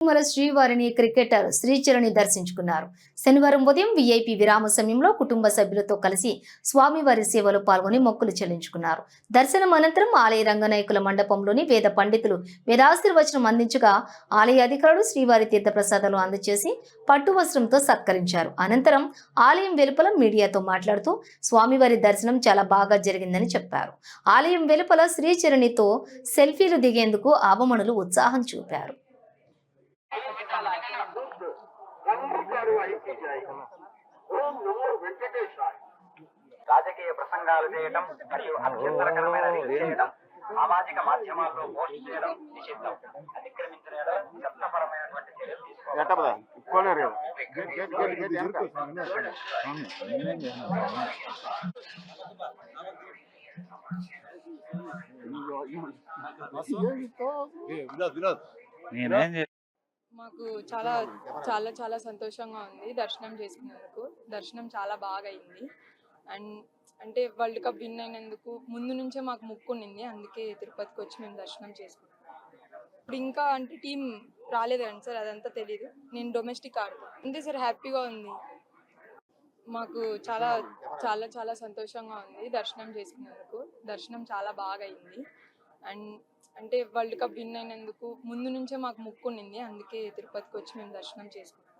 తిరుమల శ్రీవారిని క్రికెటర్ శ్రీచరణి దర్శించుకున్నారు. శనివారం ఉదయం విఐపి విరామ సమయంలో కుటుంబ సభ్యులతో కలిసి స్వామివారి సేవలో పాల్గొని మొక్కులు చెల్లించుకున్నారు. దర్శనం అనంతరం ఆలయ రంగనాయకుల మండపంలోని వేద పండితులు వేదాశీర్వచనం అందించగా ఆలయ అధికారులు శ్రీవారి తీర్థప్రసాదాలు అందజేసి పట్టు వస్త్రంతో సత్కరించారు. అనంతరం ఆలయం వెలుపల మీడియాతో మాట్లాడుతూ స్వామివారి దర్శనం చాలా బాగా జరిగిందని చెప్పారు. ఆలయం వెలుపల శ్రీచరణితో సెల్ఫీలు దిగేందుకు ఆభమణులు ఉత్సాహం చూపారు. రాజకీయ ప్రసంగాలు చేయడం మరియు అభ్యంతరకరమైన రీతి చేయడం సామాజిక మాధ్యమాల్లో పోస్ట్ చేయడం నిషిద్ధం అతిక్రమించిన యెడల చట్టపరమైనటువంటి చర్యలు తీసుకోవాలి ఎట్టపదా ఇక్కోలేరు gate gate gate gate Vinod Vinod నేనేం చే- మాకు చాలా చాలా చాలా సంతోషంగా ఉంది దర్శనం చేసుకున్నందుకు. దర్శనం చాలా బాగా అయింది అండ్ అంటే వరల్డ్ కప్ విన్ అయినందుకు ముందు నుంచే మాకు ముక్కుండింది అందుకే తిరుపతికి వచ్చి మేము దర్శనం చేసుకున్నాం. ఇప్పుడు ఇంకా అంటే టీం రాలేదు కానీ సార్ అదంతా తెలియదు నేను డొమెస్టిక్ ఆడుతాను అంతే సార్ హ్యాపీగా ఉంది. మాకు చాలా చాలా చాలా సంతోషంగా ఉంది దర్శనం చేసుకున్నందుకు. దర్శనం చాలా బాగా అయింది అండ్ అంటే వరల్డ్ కప్ విన్ అయినందుకు ముందు నుంచే మాకు ముక్కు ఉండింది అందుకే తిరుపతికి వచ్చి మేము దర్శనం చేసుకున్నాం.